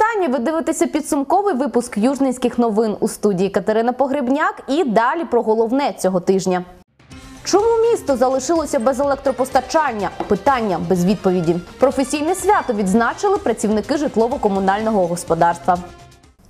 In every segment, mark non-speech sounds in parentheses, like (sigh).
Вітання. Ви дивитеся підсумковий випуск южненських новин у студії Катерина Погребняк. І далі про головне цього тижня. Чому місто залишилося без електропостачання? Питання без відповіді. Професійне свято відзначили працівники житлово-комунального господарства.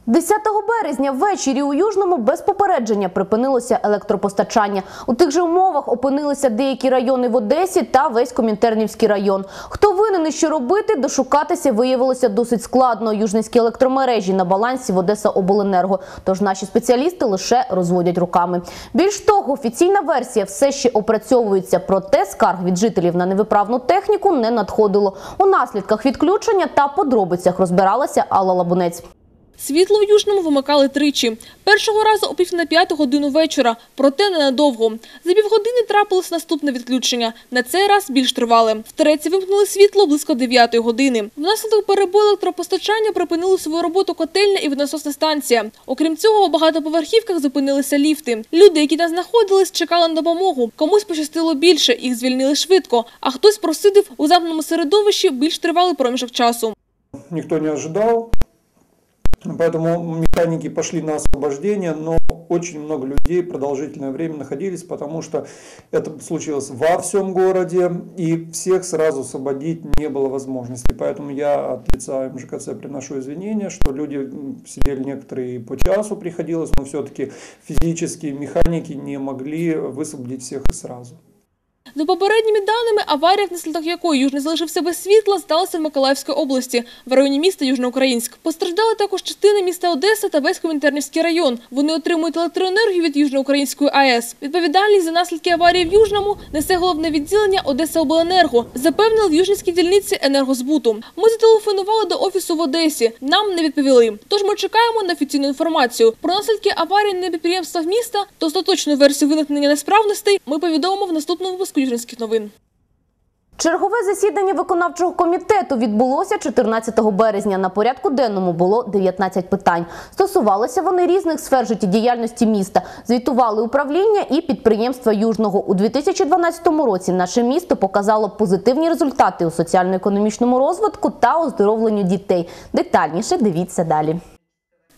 10 березня ввечері у Южному без попередження припинилося електропостачання. У тих же умовах опинилися деякі райони в Одесі та весь Комінтернівський район. Хто і що робити, дошукатися виявилося досить складно. Южницькі електромережі на балансі в Одеса Обленерго. Тож наші спеціалісти лише розводять руками. Більш того, офіційна версія все ще опрацьовується. Проте скарг від жителів на невиправну техніку не надходило. У наслідках відключення та подробицях розбиралася Алла Лабунець. Світло в Южному вимикали тричі. Першого разу о пів на п'яту годину вечора, проте ненадовго. За півгодини трапилось наступне відключення. На цей раз більш тривале. Втретє вимкнули світло близько дев'ятої години. Внаслідок перебою електропостачання припинили свою роботу котельня і водонасосна станція. Окрім цього, у багатоповерхівках зупинилися ліфти. Люди, які там знаходились, чекали на допомогу. Комусь пощастило більше, їх звільнили швидко, а хтось просидив у замкненому середовищі більш тривалий проміжок часу. никто не ожидал. Поэтому механики пошли на освобождение, но очень много людей продолжительное время находились, потому что это случилось во всем городе, и всех сразу освободить не было возможности. Поэтому я от лица МЖКЦ приношу извинения, что люди сидели некоторые по часу приходилось, но все-таки физически механики не могли высвободить всех и сразу. За попередніми даними, аварія, внаслідок якої Южний залишився без світла, сталася в Миколаївській області, в районі міста Южноукраїнськ. Постраждали також частини міста Одеса та весь Комінтернівський район. Вони отримують електроенергію від Южноукраїнської АЕС. Відповідальність за наслідки аварії в Южному несе головне відділення Одеса Обленерго, запевнили в Южнівській дільниці енергозбуту. Ми зателефонували до офісу в Одесі. Нам не відповіли. Тож ми чекаємо на офіційну інформацію. Про наслідки аварії на підприємствах міста та остаточну версію виникнення несправностей ми повідомимо в наступному випуску Южнівських новин. Чергове засідання виконавчого комітету відбулося 14 березня. На порядку денному було 19 питань. Стосувалися вони різних сфер життєдіяльності міста. Звітували управління і підприємства Южного. У 2012 році наше місто показало позитивні результати у соціально-економічному розвитку та оздоровленню дітей. Детальніше дивіться далі.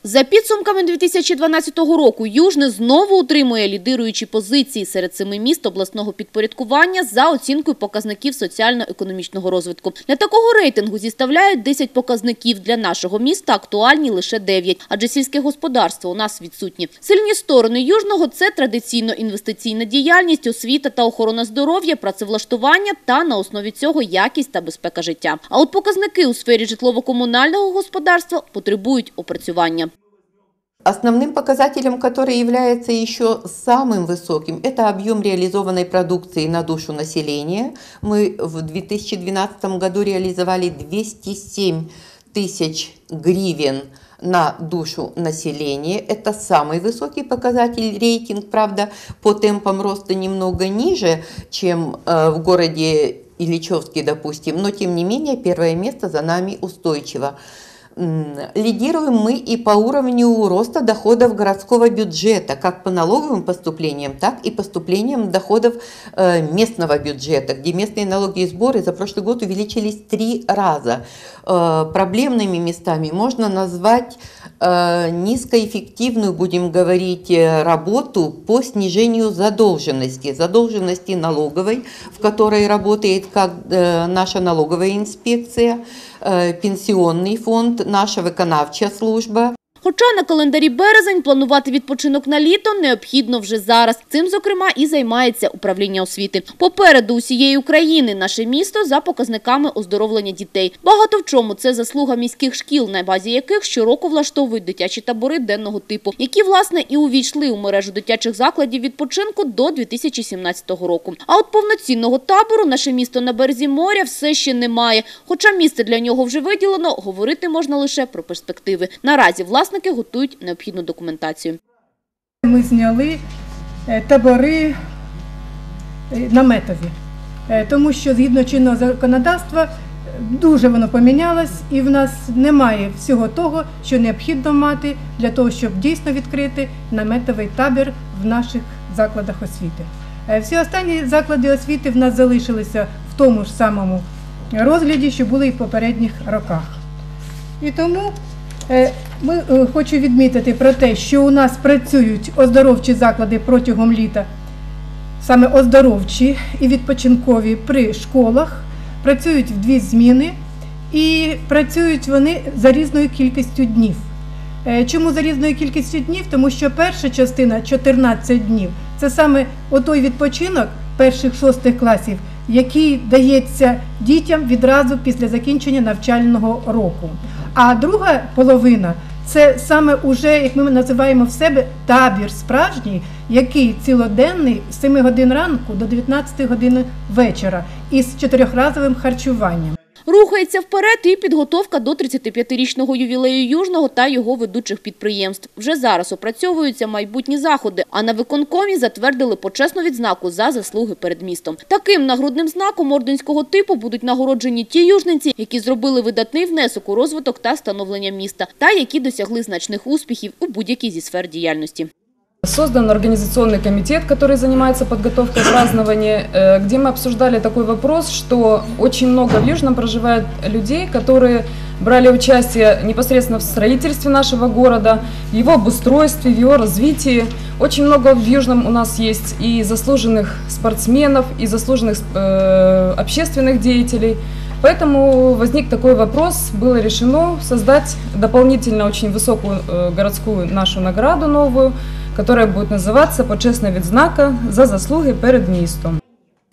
За підсумками 2012 року Южне знову утримує лідируючі позиції серед семи міст обласного підпорядкування за оцінкою показників соціально-економічного розвитку. Для такого рейтингу зіставляють 10 показників. Для нашого міста актуальні лише 9, адже сільське господарство у нас відсутні. Сильні сторони Южного – це традиційно інвестиційна діяльність, освіта та охорона здоров'я, працевлаштування та на основі цього якість та безпека життя. А от показники у сфері житлово-комунального господарства потребують опрацювання. Основным показателем, который является еще самым высоким, это объем реализованной продукции на душу населения. Мы в 2012 году реализовали 207 тысяч гривен на душу населения. Это самый высокий показатель, рейтинг, правда, по темпам роста немного ниже, чем э, в городе Ильичевске, допустим, но тем не менее первое место за нами устойчиво. Лидируем мы и по уровню роста доходов городского бюджета, как по налоговым поступлениям, так и поступлениям доходов э, местного бюджета, где местные налоги и сборы за прошлый год увеличились три раза. Э, Проблемными местами можно назвать э, низкоэффективную, будем говорить, работу по снижению задолженности, задолженности налоговой, в которой работает как наша налоговая инспекция, э, пенсионный фонд, наша виконавча служба. Хоча на календарі березень планувати відпочинок на літо необхідно вже зараз. Цим, зокрема, і займається управління освіти. Попереду усієї України наше місто за показниками оздоровлення дітей. Багато в чому це заслуга міських шкіл, на базі яких щороку влаштовують дитячі табори денного типу, які, власне, і увійшли у мережу дитячих закладів відпочинку до 2017 року. А от повноцінного табору наше місто на березі моря все ще немає. Хоча місце для нього вже виділено, говорити можна лише про перспективи. Наразі власники готують необхідну документацію. Ми зняли е, табори е, наметові, Е, тому що згідно чинного законодавства дуже воно помінялось, і в нас немає всього того, що необхідно мати для того, щоб дійсно відкрити наметовий табір в наших закладах освіти. Всі останні заклади освіти в нас залишилися в тому ж самому розгляді, що були і в попередніх роках. І тому ми е, хочу відмітити про те, що у нас працюють оздоровчі заклади протягом літа, саме оздоровчі і відпочинкові при школах, працюють в дві зміни і працюють вони за різною кількістю днів. Е, Чому за різною кількістю днів? Тому що перша частина 14 днів це саме отой відпочинок перших шостих класів, який дається дітям відразу після закінчення навчального року. А друга половина це саме уже, як ми називаємо в себе, табір справжній, який цілоденний з 7 годин ранку до 19 годин вечора із чотирьохразовим харчуванням. Рухається вперед і підготовка до 35-річного ювілею Южного та його ведучих підприємств. Вже зараз опрацьовуються майбутні заходи, а на виконкомі затвердили почесну відзнаку за заслуги перед містом. Таким нагрудним знаком орденського типу будуть нагороджені ті южниці, які зробили видатний внесок у розвиток та становлення міста, та які досягли значних успіхів у будь-якій зі сфер діяльності. Создан организационный комитет, который занимается подготовкой празднования, э, где мы обсуждали такой вопрос, что очень много в Южном проживает людей, которые брали участие непосредственно в строительстве нашего города, в его обустройстве, в его развитии. Очень много в Южном у нас есть и заслуженных спортсменов, и заслуженных э, общественных деятелей. Поэтому возник такой вопрос, было решено создать дополнительно очень высокую э, городскую нашу награду новую, которая будет называться «Почесна відзнака за заслуги перед містом».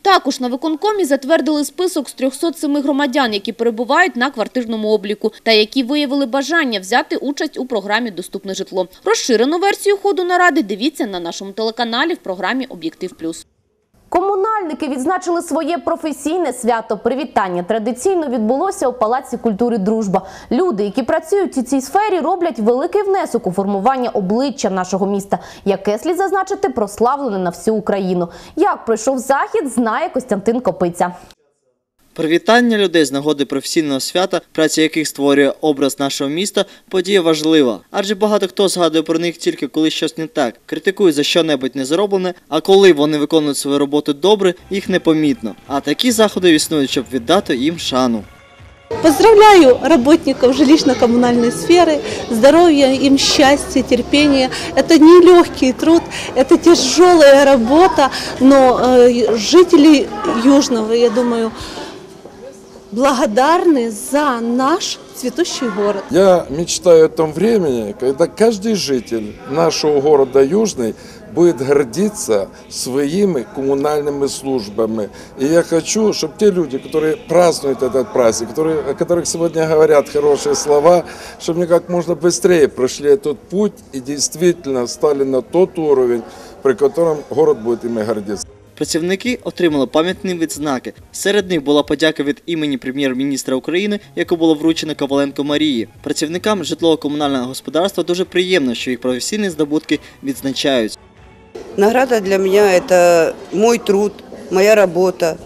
Також на виконкомі затвердили список з 307 громадян, які перебувають на квартирному обліку та які виявили бажання взяти участь у програмі «Доступне житло». Розширену версію ходу наради дивіться на нашому телеканалі в програмі «Об'єктив плюс». Комунальники відзначили своє професійне свято. Привітання традиційно відбулося у Палаці культури Дружба. Люди, які працюють у цій сфері, роблять великий внесок у формування обличчя нашого міста, яке слід зазначити прославлене на всю Україну. Як пройшов захід, знає Костянтин Копиця. Привітання людей з нагоди професійного свята, праця яких створює образ нашого міста, подія важлива. Адже багато хто згадує про них тільки коли щось не так, критикують за що-небудь не зроблене, а коли вони виконують свою роботу добре, їх непомітно. А такі заходи існують, щоб віддати їм шану. Поздравляю работников жилищно-коммунальной сферы, здоровья им, счастья, терпения. Это нелегкий труд, это тяжелая работа, но э, жители Южного, я думаю, благодарны за наш цветущий город. Я мечтаю о том времени, когда каждый житель нашего города Южный будет гордиться своими коммунальными службами. И я хочу, чтобы те люди, которые празднуют этот праздник, которые, о которых сегодня говорят хорошие слова, чтобы они как можно быстрее прошли этот путь и действительно стали на тот уровень, при котором город будет ими гордиться. Працівники отримали пам'ятні відзнаки. Серед них була подяка від імені прем'єр-міністра України, яку було вручено Коваленко Марії. Працівникам житлово-комунального господарства дуже приємно, що їх професійні здобутки відзначають. Награда для меня – это мой труд, моя работа,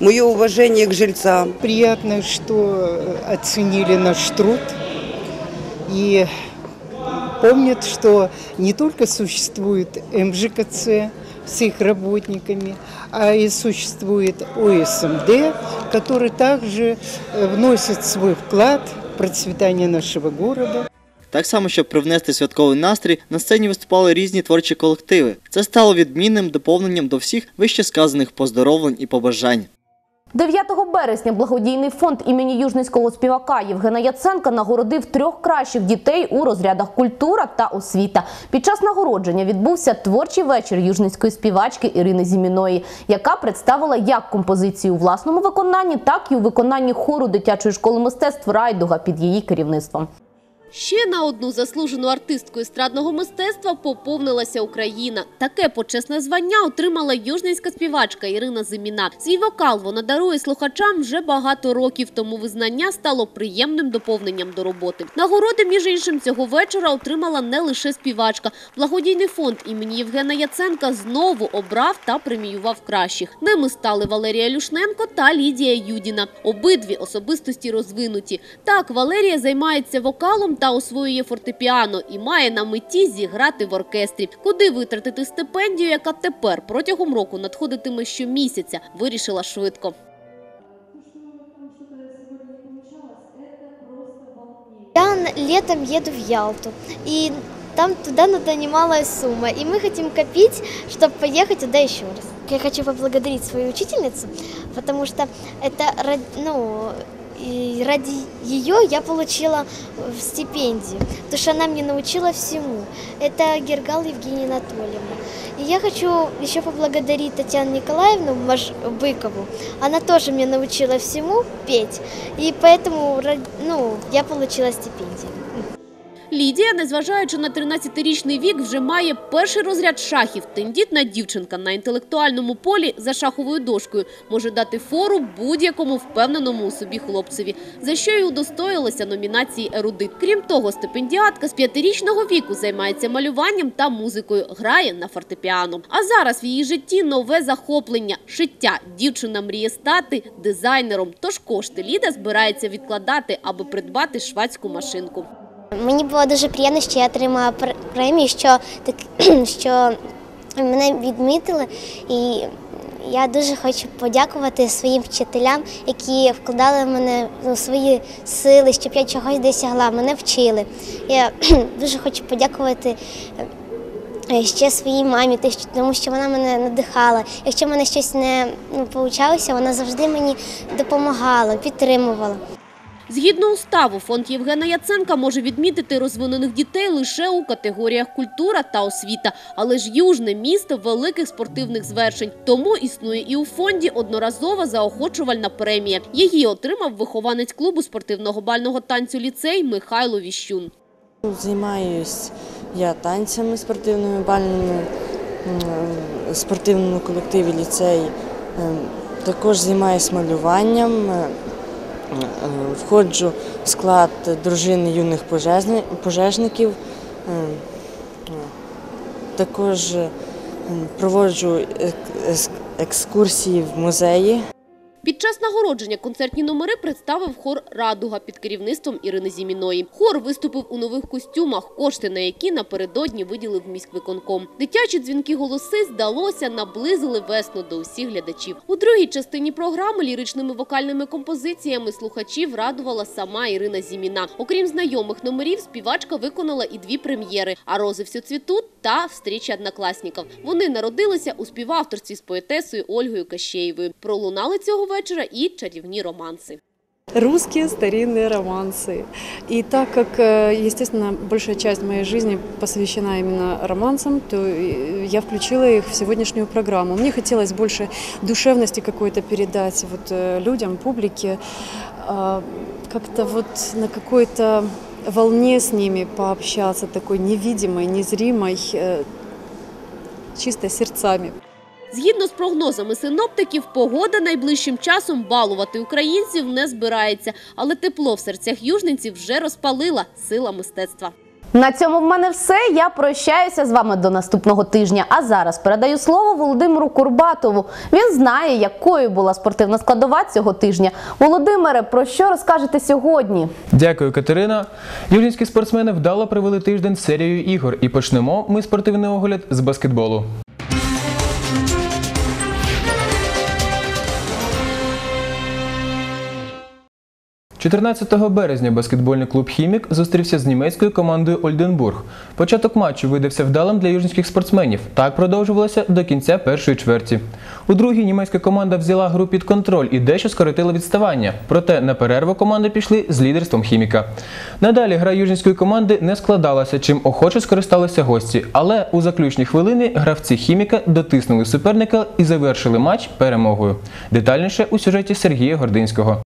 мое уважение к жильцам. Приятно, что оценили наш труд и помнят, что не только существует МЖКЦ с их работниками, а и существует ОСМД, который также э, вносит свой вклад в процветание нашего города. Так само, щоб привнести святковий настрій, на сцені виступали різні творчі колективи. Це стало відмінним доповненням до всіх вище сказаних поздоровлень і побажань. 9 березня благодійний фонд імені южницького співака Євгена Яценка нагородив трьох кращих дітей у розрядах культура та освіта. Під час нагородження відбувся творчий вечір южницької співачки Ірини Зіміної, яка представила як композицію у власному виконанні, так і у виконанні хору дитячої школи мистецтв Райдуга під її керівництвом. Ще на одну заслужену артистку естрадного мистецтва поповнилася Україна. Таке почесне звання отримала южненська співачка Ірина Зиміна. Свій вокал вона дарує слухачам вже багато років, тому визнання стало приємним доповненням до роботи. Нагороди, між іншим, цього вечора отримала не лише співачка. Благодійний фонд імені Євгена Яценка знову обрав та преміював кращих. Ними стали Валерія Люшненко та Лідія Юдіна. Обидві особистості розвинуті. Так, Валерія займається вокалом та освоює фортепіано і має на меті зіграти в оркестрі. Куди витратити стипендію, яка тепер протягом року надходитиме щомісяця, вирішила швидко. летом еду в Ялту, и там туда надо немалая сумма, и мы хотим копить, чтобы поехать туда еще раз. Я хочу поблагодарить свою учительницу, потому что это, ради- ну, и ради ее я получила э, стипендию, потому что она мне научила всему. Это Гергал Евгения Анатольевна. И я хочу еще поблагодарить Татьяну Николаевну Маш- Быкову. Она тоже меня научила всему петь, и поэтому ну, я получила стипендию. Лідія, незважаючи на 13-річний вік, вже має перший розряд шахів. Тендітна дівчинка на інтелектуальному полі за шаховою дошкою може дати фору будь-якому впевненому у собі хлопцеві, за що й удостоїлася номінації ерудит. Крім того, стипендіатка з п'ятирічного віку займається малюванням та музикою, грає на фортепіано. А зараз в її житті нове захоплення шиття. Дівчина мріє стати дизайнером. Тож кошти Ліда збирається відкладати, аби придбати швадську машинку. Мені було дуже приємно, що я отримала премію, що так (clears throat) що мене відмітили, і я дуже хочу подякувати своїм вчителям, які вкладали в мене ну, свої сили, щоб я чогось досягла. Мене вчили. Я (clears throat) дуже хочу подякувати. е, Ще своїй мамі, тому що вона мене надихала. Якщо в мене щось не ну, получалося, вона завжди мені допомагала, підтримувала. Згідно уставу, фонд Євгена Яценка може відмітити розвинених дітей лише у категоріях культура та освіта. Але ж Южне місто великих спортивних звершень. Тому існує і у фонді одноразова заохочувальна премія. Її отримав вихованець клубу спортивного бального танцю ліцей Михайло Віщун. Займаюсь я танцями спортивними, бальними, спортивному колективі ліцей. Ем, Також займаюсь малюванням, е, входжу в склад дружини юних пожежників. Ем, е, Також е, проводжу екскурсії в музеї. Під час нагородження концертні номери представив хор Радуга під керівництвом Ірини Зіміної. Хор виступив у нових костюмах, кошти на які напередодні виділив міськвиконком. Дитячі дзвінки голоси здалося наблизили весну до усіх глядачів. У другій частині програми ліричними вокальними композиціями слухачів радувала сама Ірина Зіміна. Окрім знайомих номерів, співачка виконала і дві прем'єри: а рози все цвітуть та встріча однокласників. Вони народилися у співавторстві з поетесою Ольгою Кащеєвою. Пролунали цього вечора і чарівні романси. русские старинные романсы. И так как, э, естественно, большая часть моей жизни посвящена именно романсам, то э, я включила их в сегодняшнюю программу. Мне хотелось больше душевности какой-то передать вот э, людям, публике, а, как-то вот на какой-то волне с ними пообщаться, такой невидимой, незримой, э, чисто сердцами. Згідно з прогнозами синоптиків, погода найближчим часом балувати українців не збирається, але тепло в серцях южненців вже розпалила сила мистецтва. На цьому в мене все. Я прощаюся з вами до наступного тижня. А зараз передаю слово Володимиру Курбатову. Він знає, якою була спортивна складова цього тижня. Володимире, про що розкажете сьогодні? Дякую, Катерина. Южнінські спортсмени вдало провели тиждень серією ігор. І почнемо ми спортивний огляд з баскетболу. 14 березня баскетбольний клуб Хімік зустрівся з німецькою командою Ольденбург. Початок матчу видався вдалим для южнських спортсменів. Так продовжувалося до кінця першої чверті. У другій німецька команда взяла гру під контроль і дещо скоротила відставання. Проте на перерву команди пішли з лідерством хіміка. Надалі гра южнської команди не складалася, чим охоче скористалися гості. Але у заключні хвилини гравці хіміка дотиснули суперника і завершили матч перемогою. Детальніше у сюжеті Сергія Гординського.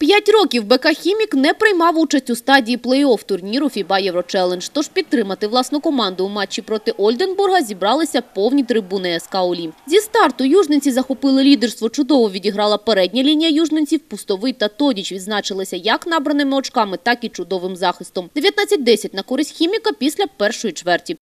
П'ять років БК «Хімік» не приймав участь у стадії плей-офф турніру FIBA Єврочелендж. Тож підтримати власну команду у матчі проти Ольденбурга зібралися повні трибуни СК «Олімп». Зі старту южниці захопили лідерство. Чудово відіграла передня лінія южненців. Пустовий та Тодіч відзначилися як набраними очками, так і чудовим захистом. 19-10 на користь «Хіміка» після першої чверті.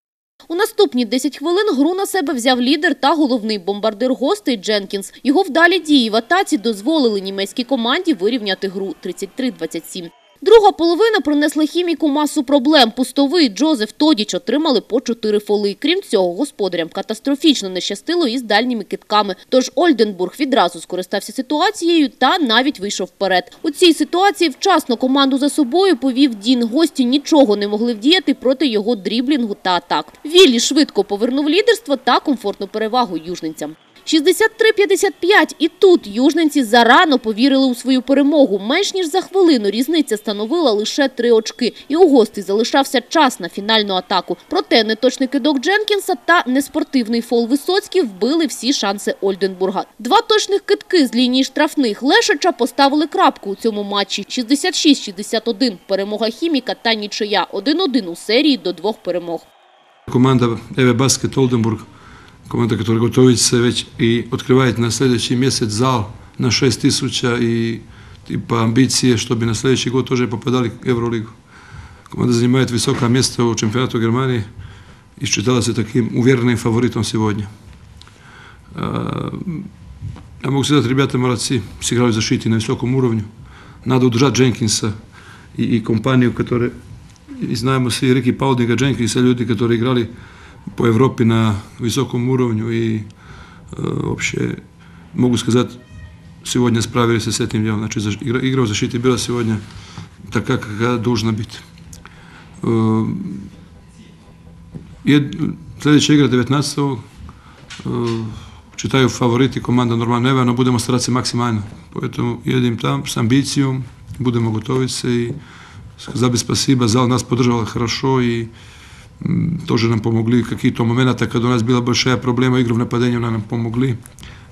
У наступні 10 хвилин гру на себе взяв лідер та головний бомбардир гостей Дженкінс. Його вдалі дії в атаці дозволили німецькій команді вирівняти гру 33-27. Друга половина принесла хіміку масу проблем. Пустовий, Джозеф, Тодіч отримали по чотири фоли. Крім цього, господарям катастрофічно не щастило із дальніми китками. Тож Ольденбург відразу скористався ситуацією та навіть вийшов вперед. У цій ситуації вчасно команду за собою повів Дін. Гості нічого не могли вдіяти проти його дріблінгу та атак. Віллі швидко повернув лідерство та комфортну перевагу южненцям. 63-55. І тут южненці зарано повірили у свою перемогу. Менш ніж за хвилину різниця становила лише три очки. І у гостей залишався час на фінальну атаку. Проте неточний кидок Дженкінса та неспортивний фол Висоцький вбили всі шанси Ольденбурга. Два точних китки з лінії штрафних Лешича поставили крапку у цьому матчі. 66-61. Перемога хіміка та нічия. 1-1 у серії до двох перемог. Команда Эве Баскет Олденбург, команда, которая готовится ведь и открывает на следующий месяц зал на 6 тысяч и типа амбиции, чтобы на следующий год тоже попадали в Евролигу. Команда занимает высокое место у чемпионата Германии и считалась таким уверенным фаворитом сегодня. Э, Я могу сказать, ребята молодцы, сыграли в защите на высоком уровне. Надо удержать Дженкинса и, и компанию, которая и знаем сvi Рики Паудинга, Дженкинса, люди, которые играли по Европе на высоком уровне и э, вообще, могу сказать, сегодня справились с этим делом. Значит, защ- игра, игра в защите была сегодня такая, какая должна быть. Э, ед- Следующая игра 19 э, Читаю фавориты команда нормально, но будем стараться максимально. Поэтому едем там с амбицией, будем готовиться и сказал бы спасибо, зал нас поддерживал хорошо и м, тоже нам помогли. Какие-то моменты, когда у нас была большая проблема, игры в нападении нам помогли.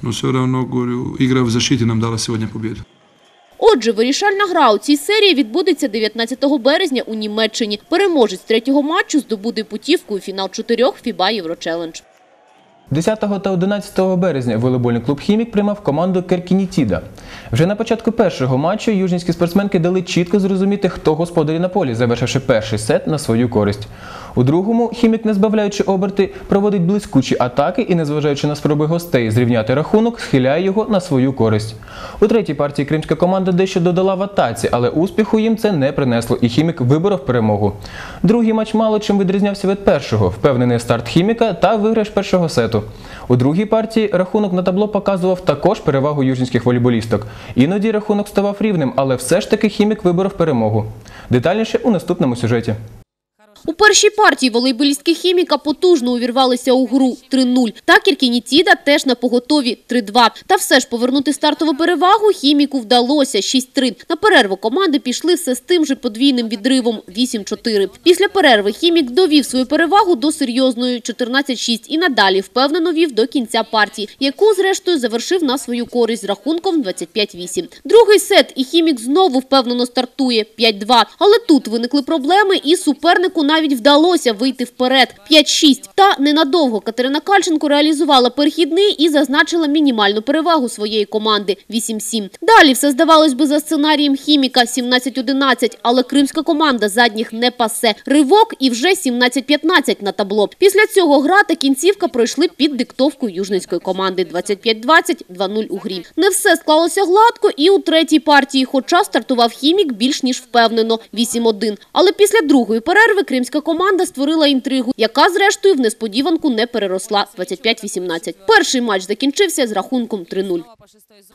Но все равно, говорю, игра в защите нам дала сегодня победу. Отже, вирішальна гра у цій серії відбудеться 19 березня у Німеччині. Переможець третього матчу здобуде путівку у фінал чотирьох FIBA Єврочелендж. 10 та 11 березня волейбольний клуб Хімік приймав команду Керкінітіда. Вже на початку першого матчу южнівські спортсменки дали чітко зрозуміти, хто господарі на полі, завершивши перший сет на свою користь. У другому хімік, не збавляючи оберти, проводить блискучі атаки і, незважаючи на спроби гостей зрівняти рахунок, схиляє його на свою користь. У третій партії кримська команда дещо додала в атаці, але успіху їм це не принесло, і хімік виборов перемогу. Другий матч мало чим відрізнявся від першого, впевнений старт хіміка та виграш першого сету. У другій партії рахунок на табло показував також перевагу южнівських волейболісток. Іноді рахунок ставав рівним, але все ж таки хімік виборов перемогу. Детальніше у наступному сюжеті. У першій партії волейболістки хіміка потужно увірвалися у гру 3-0. Та Кіркінітіда теж на поготові 3-2. Та все ж повернути стартову перевагу хіміку вдалося 6-3. На перерву команди пішли все з тим же подвійним відривом 8-4. Після перерви хімік довів свою перевагу до серйозної 14-6 і надалі впевнено вів до кінця партії, яку зрештою завершив на свою користь з рахунком 25-8. Другий сет і хімік знову впевнено стартує 5-2. Але тут виникли проблеми і супернику навіть вдалося вийти вперед 5-6. Та ненадовго Катерина Кальченко реалізувала перехідний і зазначила мінімальну перевагу своєї команди 8-7. Далі все здавалось би за сценарієм хіміка 17-11, але кримська команда задніх не пасе. Ривок і вже 17-15 на табло. Після цього гра та кінцівка пройшли під диктовку южницької команди 25-20, 2-0 у грі. Не все склалося гладко і у третій партії, хоча стартував хімік більш ніж впевнено 8-1. Але після другої перерви кримська команда створила інтригу, яка зрештою в несподіванку не переросла 25-18. Перший матч закінчився з рахунком 3-0.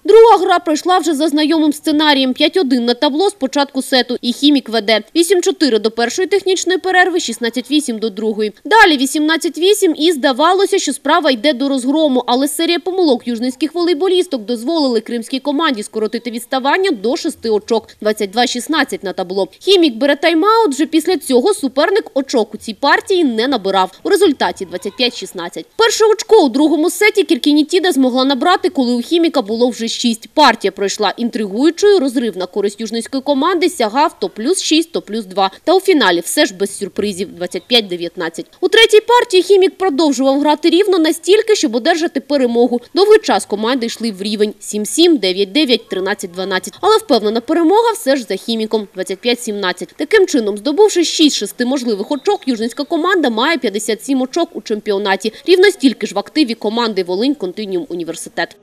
Друга гра пройшла вже за знайомим сценарієм 5-1 на табло з початку сету і хімік веде. 8-4 до першої технічної перерви, 16-8 до другої. Далі 18-8 і здавалося, що справа йде до розгрому, але серія помилок южницьких волейболісток дозволили кримській команді скоротити відставання до 6 очок. 22-16 на табло. Хімік бере тайм-аут, вже після цього суперник очок у цій партії не набирав. У результаті 25-16. Перше очко у другому сеті Кіркінітіда змогла набрати, коли у хіміка було вже 6. Партія пройшла інтригуючою, розрив на користь южницької команди сягав то плюс 6, то плюс 2. Та у фіналі все ж без сюрпризів 25-19. У третій партії хімік продовжував грати рівно настільки, щоб одержати перемогу. Довгий час команди йшли в рівень 7-7, 9-9, 13-12. Але впевнена перемога все ж за хіміком 25-17. Таким чином, здобувши 6 шести можливих очок, южницька команда має 57 очок у чемпіонаті. Рівно стільки ж в активі команди Волинь Континіум Університет.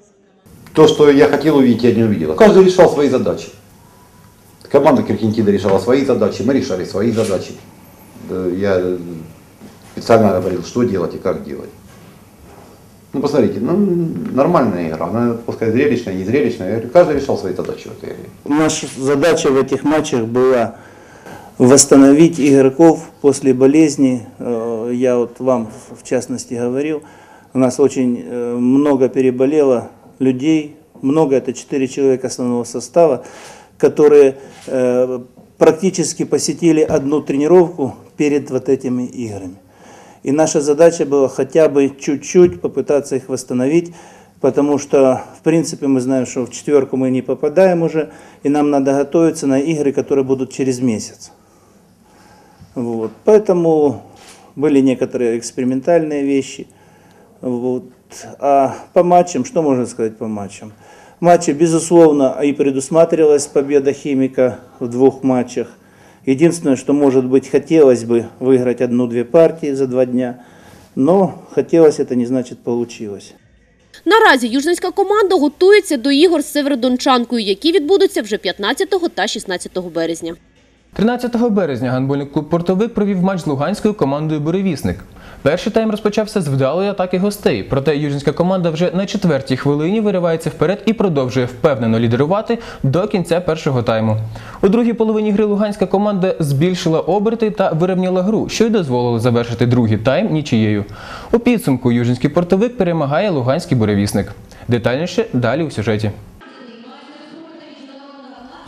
То, что я хотел увидеть, я не увидел. Каждый решал свои задачи. Команда Киркинтида решала свои задачи, мы решали свои задачи. Э, Я специально говорил, что делать и как делать. Ну, посмотрите, ну, нормальная игра, она пускай зрелищная, не зрелищная. Я говорю, Каждый решал свои задачи в этой игре. Наша задача в этих матчах была восстановить игроков после болезни. Э, Я вот вам в частности говорил, у нас очень э, много переболело людей, много, это 4 человека основного состава, которые э, практически посетили одну тренировку перед вот этими играми. И наша задача была хотя бы чуть-чуть попытаться их восстановить, потому что, в принципе, мы знаем, что в четверку мы не попадаем уже, и нам надо готовиться на игры, которые будут через месяц. Вот. Поэтому были некоторые экспериментальные вещи. Вот. А по матчам, что можно сказать по матчам? В матче, безусловно, и предусматривалась победа «Химика» в двух матчах. Единственное, что, может быть, хотелось бы выиграть одну-две партии за два дня, но хотелось, это не значит получилось. Наразі южненська команда готується до ігор з Северодончанкою, які відбудуться вже 15 та 16 березня. 13 березня гандбольний клуб «Портовик» провів матч з луганською командою «Буревісник». Перший тайм розпочався з вдалої атаки гостей, проте южненська команда вже на четвертій хвилині виривається вперед і продовжує впевнено лідерувати до кінця першого тайму. У другій половині гри луганська команда збільшила оберти та вирівняла гру, що й дозволило завершити другий тайм нічією. У підсумку южненський «Портовик» перемагає луганський «Буревісник». Детальніше далі у сюжеті.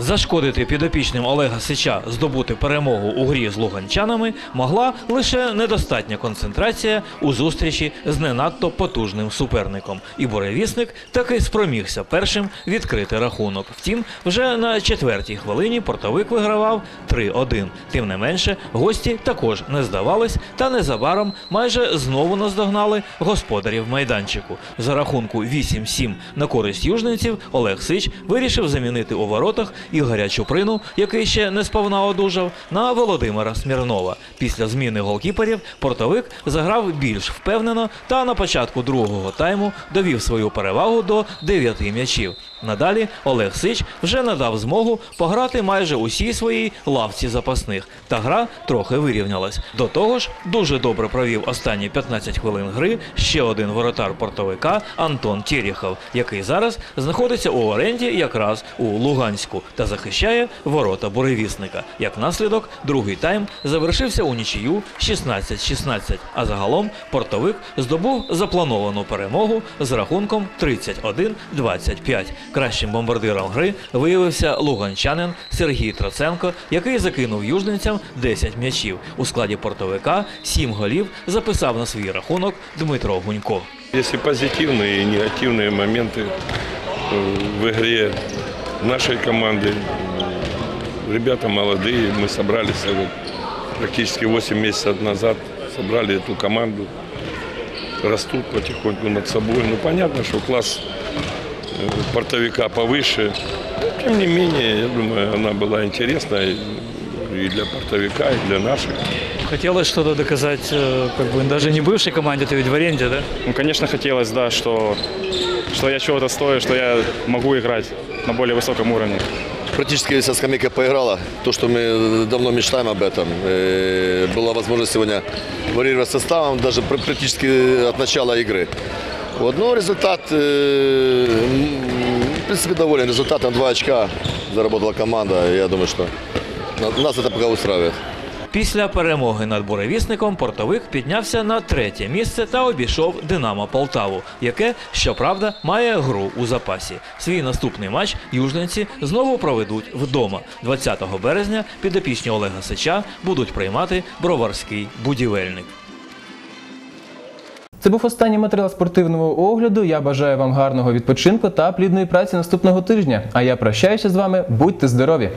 Зашкодити підопічним Олега Сича здобути перемогу у грі з луганчанами могла лише недостатня концентрація у зустрічі з не надто потужним суперником. І буревісник таки спромігся першим відкрити рахунок. Втім, вже на четвертій хвилині портовик вигравав 3-1. Тим не менше, гості також не здавались та незабаром майже знову наздогнали господарів майданчику. За рахунку 8-7 на користь южненців Олег Сич вирішив замінити у воротах Ігоря Чуприну, який ще не сповна одужав, на Володимира Смірнова. Після зміни голкіперів портовик заграв більш впевнено та на початку другого тайму довів свою перевагу до 9 м'ячів. Надалі Олег Сич вже надав змогу пограти майже усій своїй лавці запасних, та гра трохи вирівнялась. До того ж, дуже добре провів останні 15 хвилин гри ще один воротар портовика Антон Тєрєхов, який зараз знаходиться у оренді якраз у Луганську та захищає ворота буревісника. Як наслідок, другий тайм завершився у нічию 16-16, а загалом портовик здобув заплановану перемогу з рахунком 31-25. Кращим бомбардиром гри виявився луганчанин Сергій Троценко, який закинув южненцям 10 м'ячів. У складі портовика 7 голів записав на свій рахунок Дмитро Гунько. Есть и позитивные, и негативные моменты э, в игре нашей команды. Ребята молодые, мы собрались э, практически 8 месяцев назад, собрали эту команду, растут потихоньку над собой. Ну, понятно, что класс э, портовика повыше. Но, тем не менее, я думаю, она была интересна и и для портовика, и для наших. Хотелось что-то доказать, э, как бы даже не бывшей команде, ты ведь в аренде, да? Ну, конечно, хотелось, да, что, что я чего-то стою, что я могу играть на более высоком уровне. Практически вся скамейка поиграла. То, что мы давно мечтаем об этом. Э, Была возможность сегодня варьировать составом, даже пр- практически от начала игры. Но результат, э, в принципе, доволен. Результатом 2 очка заработала команда. Я думаю, что на- нас это пока устраивает. Після перемоги над буревісником портовик піднявся на третє місце та обійшов Динамо Полтаву, яке, щоправда, має гру у запасі. Свій наступний матч южненці знову проведуть вдома. 20 березня підопічні Олега Сича будуть приймати броварський будівельник. Це був останній матеріал спортивного огляду. Я бажаю вам гарного відпочинку та плідної праці наступного тижня. А я прощаюся з вами. Будьте здорові!